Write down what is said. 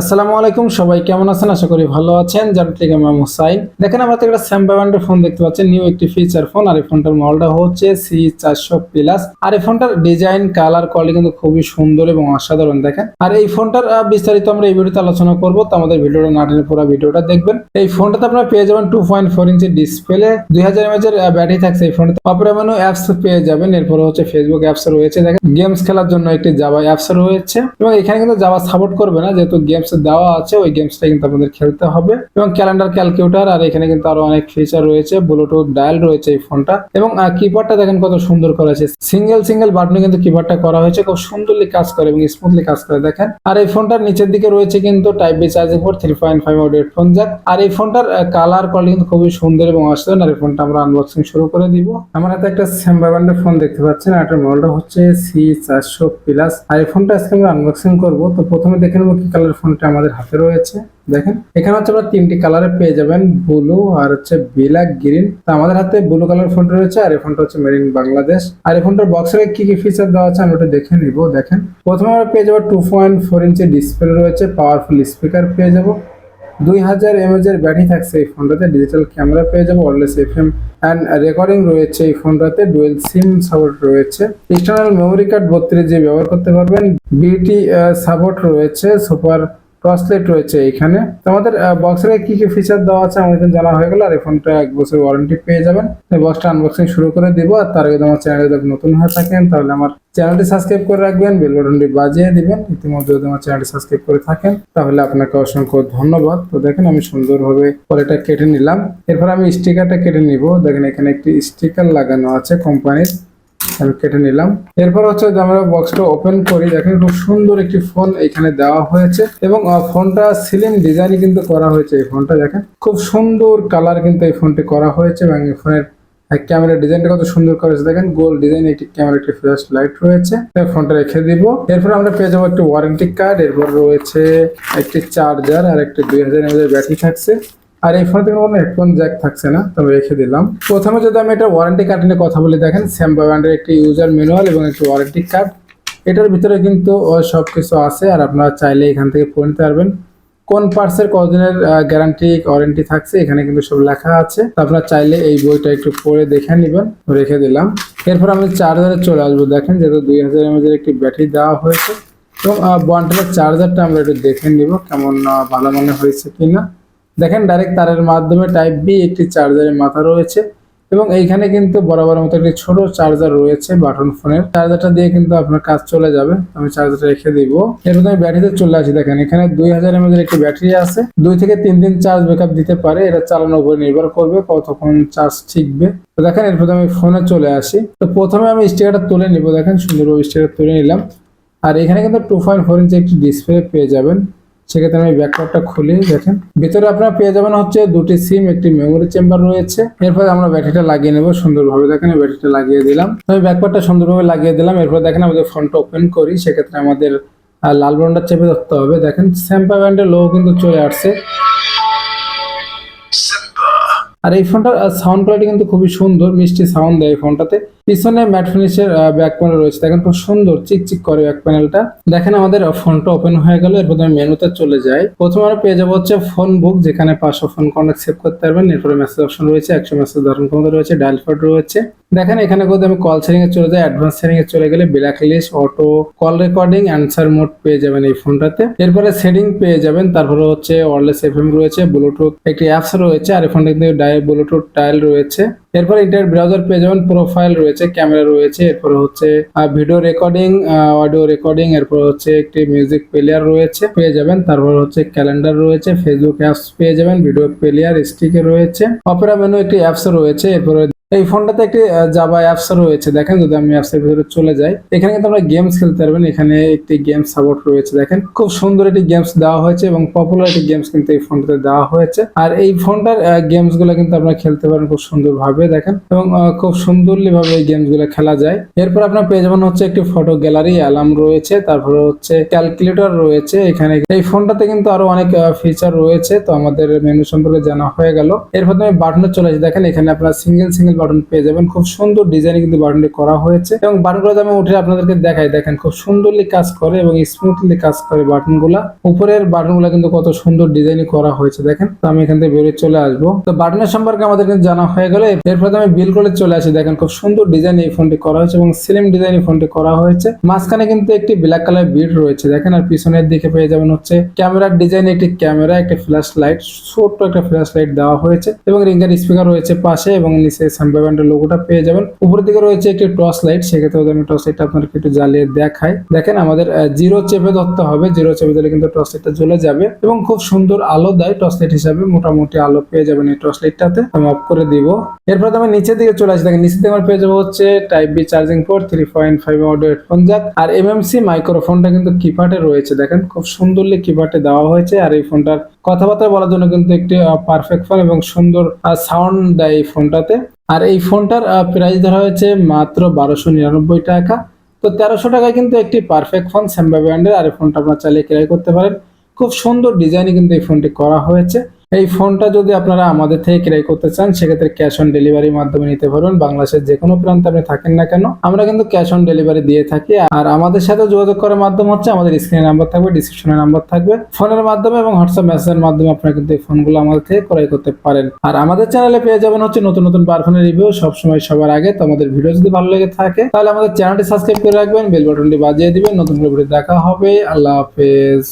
আসসালামু আলাইকুম, সবাই কেমন আছেন? আশা করি ভালো আছেন। জানতে আমি হুসাইন দেখেন, আমরা তো একটা স্যাম্পা ব্র্যান্ডের ফোন দেখতে পাচ্ছেন। নিউ একটি ফিচার ফোন আর এই ফোনটার মডেলটা হচ্ছে সি চারশো প্লাস আর এই ফোনটার ডিজাইন কালার কোয়ালিটি কিন্তু খুবই সুন্দর এবং অসাধারণ, দেখেন। আর এই ফোনটার বিস্তারিত আমরা এই ভিডিওতে আলোচনা করব। তো আমাদের ভিডিওটা না টেনে পুরো ভিডিওটা দেখবেন। এই ফোনটাতে আপনারা পেয়ে যাবেন two point four inch display দুই হাজার এমএচ এর ব্যাটারি থাকছে এই ফোনটাতে অপেরা মেনু অ্যাপস পেয়ে যাবেন। এরপরে হচ্ছে ফেসবুক অ্যাপস রয়েছে, দেখেন। গেমস খেলার জন্য একটি জাভা অ্যাপস রয়েছে। এবং এখানে কিন্তু জাভা সাপোর্ট করবে না, যেহেতু গেমস দেওয়া আছে, ওই গেমসটা কিন্তু আপনাদের খেলতে হবে। এবং ক্যালেন্ডার ক্যালকুলেটর আর এখানে কিন্তু আরও অনেক ফিচার রয়েছে ব্লুটুথ ডায়াল রয়েছে এই ফোনটা এবং কিপ্যাডটা দেখেন কত সুন্দর করা করেছে সিঙ্গেল সিঙ্গেল বাটনে কিন্তু কিপ্যাডটা করা হয়েছে, খুব সুন্দরলি কাজ করে এবং স্মুথলি কাজ করে দেখেন। আর এই ফোনটার নিচের দিকে রয়েছে কিন্তু type B charging port three point five headphone jack আর এই ফোনটার কালার কোয়ালিটি কিন্তু খুবই সুন্দর এবং অসাধারণ আর এই ফোনটা আমরা আনবক্সিং শুরু করে দিব। আমার হাতে একটা স্যাম্বা ব্র্যান্ডের ফোন দেখতে পাচ্ছেন, আর এটার মডেলটা হচ্ছে সি চারশো প্লাস আর এই ফোনটা আজকে আমরা আনবক্সিং করব, তো প্রথমে দেখে নেব কি কালার ফোনটা আমাদের হাতে রয়েছে, দেখেন। এখানে হচ্ছে আমরা তিনটি কালারে পেয়ে যাবেন, ব্লু আর হচ্ছে ব্ল্যাক গ্রিন। তো আমাদের হাতে ব্লু কালার ফোনটা রয়েছে, আর এই ফোনটা হচ্ছে মেড ইন বাংলাদেশ। আর এই ফোনটার বক্সের কি কি ফিচার দেওয়া আছে আমরা ওটা দেখে নিব, দেখেন। প্রথমে আমরা পেয়ে যাব two point four inch display রয়েছে পাওয়ারফুল স্পিকার পেয়ে যাব। দুই হাজার এমএজ এর ব্যাটারি থাকছে এই ফোনটাতে ডিজিটাল ক্যামেরা পেয়ে যাব wireless F M and recording রয়েছে এই ফোনটাতে ডুয়েল সিম সাপোর্ট রয়েছে। এক্সটার্নাল মেমোরি কার্ড বত্রিশ জিবি ব্যবহার করতে পারবেন বিটি সাপোর্ট রয়েছে সুপার টর্চলাইট রয়েছে এখানে। আমাদের বক্সের কি কি ফিচার দেওয়া আছে আমাদের জানা হয়ে গেল, আর এই ফোনটা এক বছর ওয়ারেন্টি পেয়ে যাবেন। বক্সটা আনবক্সিং শুরু করে দিব, আর তার আগে আমার চ্যানেলে যদি নতুন হয়ে থাকেন, তাহলে আমার চ্যানেলটি সাবস্ক্রাইব করে রাখবেন বেল বাটনটি বাজিয়ে দিবেন। ইতিমধ্যে যদি আমার চ্যানেলটি সাবস্ক্রাইব করে থাকেন, তাহলে আপনাকে অসংখ্য ধন্যবাদ। তো দেখেন আমি সুন্দরভাবে পরেটা কেটে নিলাম। এরপর আমি স্টিকারটা কেটে নিব। দেখেন এখানে একটি স্টিকার লাগানো আছে কোম্পানির আমি কেটে নিলাম। এরপর হচ্ছে যে আমরা বক্সটা ওপেন করি। দেখেন খুব সুন্দর একটি ফোন এখানে দেওয়া হয়েছে এবং ফোনটা সিলিং ডিজাইন কিন্তু করা হয়েছে এই ফোনটা দেখেন। খুব সুন্দর কালার কিন্তু এই ফোনটি করা হয়েছে এবং এই ফোনের ক্যামেরা ডিজাইনটা কত সুন্দর করেছে দেখেন, গোল ডিজাইন একটি ক্যামেরা একটি ফ্ল্যাশ লাইট রয়েছে। ফোনটা রেখে দিব। এরপর আমরা পেয়ে যাব একটি ওয়ারেন্টি কার্ড এরপর রয়েছে একটি চার্জার আর একটি দুই হাজার এমএর ব্যাটারি থাকছে। আর এই ফোনে কোনো হেডফোন জ্যাক থাকছে না, তবে রেখে দিলাম। প্রথমে যদি আমি এটা ওয়ারেন্টি কার্ড নিয়ে কথা বলি, দেখেন স্যাম্বা ব্র্যান্ডের একটি ইউজার ম্যানুয়াল এবং একটি ওয়ারেন্টি কার্ড এটার ভিতরে কিন্তু সব কিছু আছে, আর আপনারা চাইলে এখান থেকে ফোন নিতে পারবেন। কোন পার্টসের কদিনের গ্যারান্টি ওয়ারেন্টি থাকছে, এখানে কিন্তু সব লেখা আছে। তো আপনারা চাইলে এই বইটা একটু পড়ে দেখে নেবেন, রেখে দিলাম। এরপর আমি চার্জারে চলে আসব, দেখেন, যেহেতু দুই হাজার এমএজের একটি ব্যাটারি দেওয়া হয়েছে। এবং বন্টের চার্জারটা আমরা একটু দেখে নিব, কেমন ভালো মনে হয়েছে কিনা। দেখেন ডাইরেক্ট তারের মাধ্যমে টাইপ বি একটি চার্জারের মাথা রয়েছে এবং এইখানে কিন্তু বরাবর মতো একটি ছোট চার্জার রয়েছে বাটন ফোনের চার্জারটা দিয়ে কিন্তু আপনার কাজ চলে যাবে। আমি চার্জারটা রেখে দিব। এরপর আমি ব্যাটারিতে চলে আসি। দেখেন এখানে দুই হাজার এমএজ একটি ব্যাটারি আছে। দুই থেকে তিন দিন চার্জ ব্যাকআপ দিতে পারে। এটা চালানোর উপর নির্ভর করবে কতক্ষণ চার্জ ঠিকবে তো দেখেন এরপর আমি ফোনে চলে আসি। তো প্রথমে আমি স্টিকারটা তুলে নিব। দেখেন সুন্দরভাবে স্টিকার তুলে নিলাম। আর এখানে কিন্তু টু পয়েন্ট ফোর ইঞ্চি একটি ডিসপ্লে পেয়ে যাবেন। সেক্ষেত্রে আমি ব্যাকপ্যাকটা খুলি, দেখেন। ভিতরে আপনারা পেয়ে যাবেন হচ্ছে দুটি সিম একটি মেমোরি চেম্বার রয়েছে। এরপর আমরা ব্যাটারিটা লাগিয়ে নেব সুন্দরভাবে। দেখেন ব্যাটারিটা লাগিয়ে দিলাম। আমি ব্যাকপারটা সুন্দরভাবে লাগিয়ে দিলাম। এরপর দেখেন আমাদের ফোনটা ওপেন করি। সেক্ষেত্রে আমাদের লাল বন্ডার চেপে ধরতে হবে। দেখেন স্যাম্পা ব্যান্ডের লো কিন্তু চলে আসছে। আর এই ফোনটার সাউন্ড কোয়ালিটি কিন্তু খুবই সুন্দর, মিষ্টি সাউন্ড দেয় এই ফোনটাতে। পিছনে ম্যাট ফিনিশের ব্যাক প্যানেল রয়েছে। দেখেন খুব সুন্দর, চিকচিক করে ব্যাক প্যানেলটা দেখেন আমাদের ফোনটা ওপেন হয়ে গেল, এরপর আমি মেনুতে চলে যাই। প্রথমে আমরা পেয়ে যাব হচ্ছে ফোন বুক যেখানে পাঁচশো ফোন কন্ট্যাক্ট সেভ করতে পারবেন। এরপরে মেসেজ অপশন রয়েছে, একশো মেসেজ ধারণ ক্ষমতা রয়েছে ডায়াল ফোড রয়েছে। দেখেন এখানে যদি আমি কল সেটিং এ চলে যাই অ্যাডভান্স সেটিং এ চলে গেলে black list auto call recording answer mode পেয়ে যাবেন এই ফোনটাতে। এরপরে সেটিং পেয়ে যাবেন, তারপরে হচ্ছে ওয়ারলেস এফএম রয়েছে ব্লুটুথ একটি অ্যাপস রয়েছে, আর এই ফোনটা কিন্তু ডাই ব্লুটুথ টাইল রয়েছে। এরপর ইন্টারনেট ব্রাউজার পেয়ে যাবেন প্রোফাইল রয়েছে ক্যামেরা রয়েছে, এরপর হচ্ছে ভিডিও রেকর্ডিং অডিও রেকর্ডিং এরপর হচ্ছে একটি মিউজিক প্লেয়ার রয়েছে, পেয়ে যাবেন। তারপর হচ্ছে ক্যালেন্ডার রয়েছে ফেসবুক অ্যাপস পেয়ে যাবেন ভিডিও প্লেয়ার স্টিকে রয়েছে। অপেরা মেনু একটি অ্যাপস রয়েছে, এরপরে এই ফোনটাতে একটি জাভা অ্যাপস রয়েছে। দেখেন যদি আমি অ্যাপসের ভিতরে চলে যাই, এখানে কিন্তু আমরা গেমস খেলতে পারবেন। এখানে একটি গেম সাপোর্ট রয়েছে। দেখেন খুব সুন্দর একটি গেমস দেওয়া হয়েছে এবং পপুলার একটি গেমস কিন্তু এই ফোনটাতে দেওয়া হয়েছে। আর এই ফোনটার গেমসগুলো কিন্তু আপনারা খেলতে পারেন খুব সুন্দর ভাবে দেখেন। এবং খুব সুন্দরলি ভাবে এই গেমসগুলো খেলা যায়। এরপর আপনার পেয়ে যাবেন হচ্ছে একটি ফটো গ্যালারি অ্যালার্ম রয়েছে। তারপরে হচ্ছে ক্যালকুলেটর রয়েছে। এখানে এই ফোনটাতে কিন্তু আরও অনেক ফিচার রয়েছে। তো আমাদের মেনু সম্পর্কে জানা হয়ে গেল। এরপর আমি বাটনে চলে আসি। দেখেন এখানে আপনার সিঙ্গেল সিঙ্গেল বাটন পেয়ে যাবেন। খুব সুন্দর ডিজাইনে কিন্তু বাটনটি করা হয়েছে। এবং বাটনগুলো আমি উঠে আপনাদেরকে দেখাই। দেখেন, খুব সুন্দরলি কাজ করে এবং স্মুথলি কাজ করে বাটনগুলা উপরের বাটনগুলো কিন্তু কত সুন্দর ডিজাইনই করা হয়েছে। দেখেন, তো আমি এখান থেকে বেরিয়ে চলে আসব। তো বাটনের সম্পর্কে আমাদের কিন্তু জানা হয়ে গেলে। এরপর আমি বিল করে চলে আসি। দেখেন, খুব সুন্দর ডিজাইন এই ফোনটি করা হয়েছে এবং স্লিম ডিজাইন এই ফোনটি করা হয়েছে। মাঝখানে কিন্তু একটি ব্ল্যাক কালার বিট রয়েছে। দেখেন, আর পিছনের দিকে পেয়ে যাবেন হচ্ছে ক্যামেরার ডিজাইন একটি ক্যামেরা একটি ফ্ল্যাশ লাইট ছোট্ট একটা ফ্ল্যাশ লাইট দেওয়া হয়েছে। এবং রিঙ্গার স্পিকার রয়েছে পাশে এবং নিচে ব্যান্ডের লোগোটা পেয়ে যাবেন। উপরের দিকে রয়েছে একটি টর্চ লাইট সেক্ষেত্রে আমি টর্চ লাইটটা আপনাদেরকে একটু জ্বালিয়ে দেখাই। দেখেন আমাদের জিরো চেপে ধরতে হবে। জিরো চেপে দিলে কিন্তু টর্চ লাইটটা জ্বলে যাবে এবং খুব সুন্দর আলো দেয় টর্চ লাইট হিসাবে। মোটামুটি আলো পেয়ে যাবেন এই টর্চ লাইটটাতে আমি অফ করে দিব। এরপর আমি নিচের দিকে চলে আসি। দেখেন, নিচের দিকে আমার পেয়ে যাব হচ্ছে type B charging port three point five audio headphone jack আর এমএমসি মাইক্রোফোনটা কিন্তু কিপ্যাডে রয়েছে। দেখেন, খুব সুন্দরলি কিপ্যাডে দেওয়া হয়েছে। আর এই ফোনটার কথাবার্তা বলার জন্য কিন্তু একটি পারফেক্ট ফোন এবং সুন্দর সাউন্ড দেয় এই ফোনটাতে আর এই ফোনটার প্রাইস ধরা হয়েছে মাত্র বারোশো নিরানব্বই টাকা। তো তেরোশো টাকায় কিন্তু একটি পারফেক্ট ফোন স্যাম্বা ব্র্যান্ডের আর এই ফোনটা আপনারা চাইলে ক্রয় করতে পারেন। খুব সুন্দর ডিজাইনে কিন্তু এই ফোনটি করা হয়েছে। এই ফোনটা যদি আপনারা আমাদের থেকে ক্রয় করতে চান, সেক্ষেত্রে ক্যাশ অন ডেলিভারির মাধ্যমে নিতে পারবেন। বাংলাদেশের যে কোনো প্রান্তে আপনি থাকেন না কেন, আমরা কিন্তু ক্যাশ অন ডেলিভারি দিয়ে থাকি। আর আমাদের সাথে যোগাযোগ করার মাধ্যম হচ্ছে, আমাদের স্ক্রিনে নাম্বার থাকবে ডিসক্রিপশনে নাম্বার থাকবে। ফোনের মাধ্যমে এবং হোয়াটসঅ্যাপ মেসেজের মাধ্যমে আপনারা কিন্তু এই ফোনগুলো আমাদের থেকে ক্রয় করতে পারেন। আর আমাদের চ্যানেলে পেয়ে যাবেন হচ্ছে নতুন নতুন পারফোনের রিভিউ সবসময় সবার আগে তো আমাদের ভিডিও যদি ভালো লেগে থাকে, তাহলে আমাদের চ্যানেলটি সাবস্ক্রাইব করে রাখবেন বেল বাটনটি বাজিয়ে দিবেন। নতুন করে ভিডিও দেখা হবে। আল্লাহ হাফেজ।